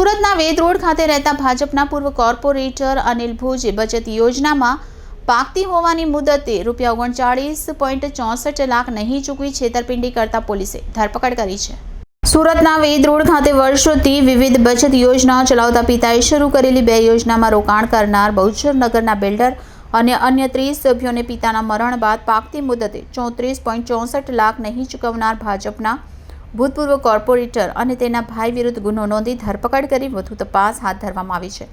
સુરતના વેદ રોડ ખાતે રહેતા ભાજપના પૂર્વ કોર્પોરેટર અનિલ ભુજે બચત યોજનામાં પાકતી હોવાની મુદતે રૂપિયા ઓગણચાળીસ પોઈન્ટ ચોસઠ લાખ નહીં ચૂકવી છેતરપિંડી કરતા પોલીસે ધરપકડ કરી છે. સુરતના વેદ રોડ ખાતે વર્ષોથી વિવિધ બચત યોજનાઓ ચલાવતા પિતાએ શરૂ કરેલી બે યોજનામાં રોકાણ કરનાર બહુચરનગરના બિલ્ડર અને અન્ય ત્રીસ સભ્યોને પિતાના મરણ બાદ પાકતી મુદતે ચોત્રીસ પોઈન્ટ ચોસઠ લાખ નહીં ચૂકવનાર ભાજપના ભૂતપૂર્વ કોર્પોરેટર અને તેના ભાઈ વિરુદ્ધ ગુનો નોંધી ધરપકડ કરી વધુ તપાસ હાથ ધરવામાં આવી છે.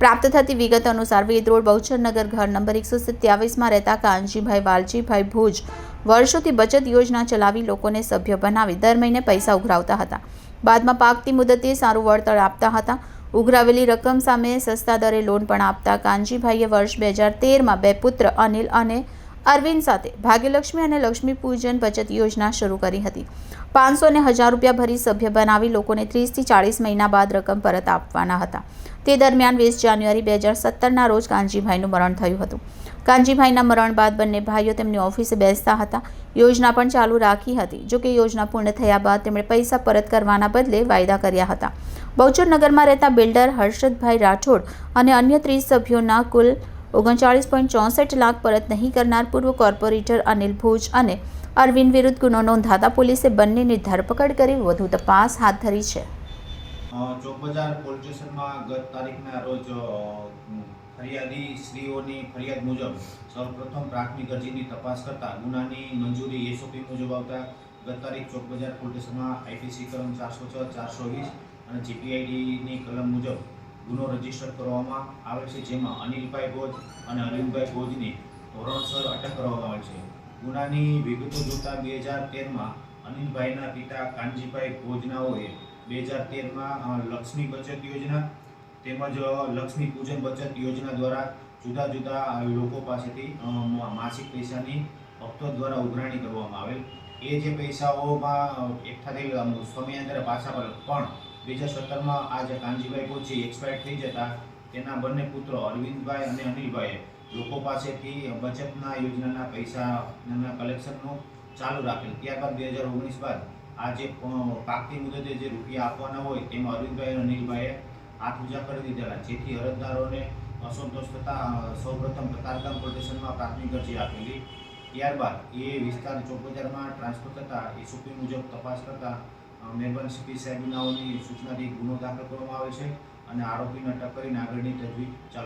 પ્રાપ્ત થતી વિગત અનુસાર વેદ રોડ બહુચરનગર ઘર નંબર એકસો સત્યાવીસમાં રહેતા કાનજીભાઈ વાલજીભાઈ ભુજ વર્ષોથી બચત યોજના ચલાવી લોકોને સભ્ય બનાવી દર મહિને પૈસા ઉઘરાવતા હતા. બાદમાં પાકતી મુદતે સારું વળતર આપતા હતા. ઉઘરાવેલી રકમ સામે સસ્તા દરે લોન પણ આપતા કાનજીભાઈએ વર્ષ બે હજાર તેરમાં બે પુત્ર અનિલ અને અરવિંદ સાથે ભાગ્યલક્ષ્મી અને લક્ષ્મી પૂજન બચત યોજના શરૂ કરી હતી. પાંચસો ને હજાર રૂપિયા ભરી સભ્ય બનાવી લોકોને ત્રીસથી ચાળીસ મહિના બાદ રકમ પરત આપવાના હતા. તે દરમિયાન વીસ જાન્યુઆરી બે હજાર સત્તરના રોજ કાનજીભાઈનું મરણ થયું હતું. કાનજીભાઈના મરણ બાદ બંને ભાઈઓ તેમની ઓફિસે બેસતા હતા. યોજના પણ ચાલુ રાખી હતી. જો કે યોજના પૂર્ણ થયા બાદ તેમણે પૈસા પરત કરવાના બદલે વાયદા કર્યા હતા. બહુચર નગરમાં રહેતા બિલ્ડર હર્ષદભાઈ રાઠોડ અને અન્ય ત્રીસ સભ્યોના કુલ ઓગણચાળીસ પોઈન્ટ ચોસઠ લાખ પરત નહીં કરનાર પૂર્વ કોર્પોરેટર અનિલ ભુજ અને અરવિંદ વિરુદ્ધ ગુનો નોંધાતા પોલીસે બંનેની ધરપકડ કરી વધુ તપાસ હાથ ધરી છે. ચોકબજાર પોલીસ સ્ટેશનમાં ગત તારીખના રોજ ફરિયાદી શ્રીઓની ફરિયાદ મુજબ સૌપ્રથમ પ્રાથમિક અરજીની તપાસ કરતા ગુનાની મંજૂરી એસઓપી મુજબ આવતા ગત તારીખ ચોકબજાર પોલીસ સ્ટેશનમાં આઈપીસી કલમ ચારસો છ, ચારસો વીસ અને જીપીઆઈડીની કલમ મુજબ ગુનો રજિસ્ટર કરવામાં આવે છે, જેમાં અનિલભાઈ ભોજ અને અરવિંદભાઈ ભોજની ધોરણસર અટક કરવામાં આવે છે. ગુનાની વિગતો જોતા બે હજાર તેરમાં અનિલભાઈના પિતા કાનજીભાઈ ભોજનાઓએ બે હજાર તેરમાં લક્ષ્મી બચત યોજના તેમજ લક્ષ્મી પૂજન બચત યોજના દ્વારા જુદા જુદા લોકો પાસેથી માસિક પૈસાની હપ્તો દ્વારા ઉઘરાણી કરવામાં આવેલ. એ જે પૈસાઓમાં એકઠા થઈ સ્વામી અંદર પાછા પડે પણ બે હજાર સત્તરમાં આ જે કાનજીભાઈ ભોજ એક્સપાયર થઈ જતા. તેના બંને પુત્રો અરવિંદભાઈ અને અનિલભાઈએ લોકો પાસેથી બચતના યોજનાના પૈસાના કલેક્શનનું ચાલુ રાખેલ. ત્યારબાદ બે હજાર ઓગણીસ બાદ આ જે પાકતી મુદતે જે રૂપિયા આપવાના હોય તેમાં અરવિંદભાઈ અને અનિલભાઈએ હાથ ઊંચા કરી દીધેલા. જેથી અરજદારોને અસંતોષ થતાં સૌપ્રથમ કતારગામ પ્રોટેશનમાં પ્રાથમિક અરજી આપેલી. ત્યારબાદ એ વિસ્તાર ચોક બજારમાં ટ્રાન્સફર થતાં એસઓપી મુજબ તપાસ કરતાં મહેરબાન સીપી સાહેબનાઓની સૂચનાથી ગુનો દાખલ કરવામાં આવે છે અને આરોપીને અટક કરીને આગળની તજવીજ ચાલુ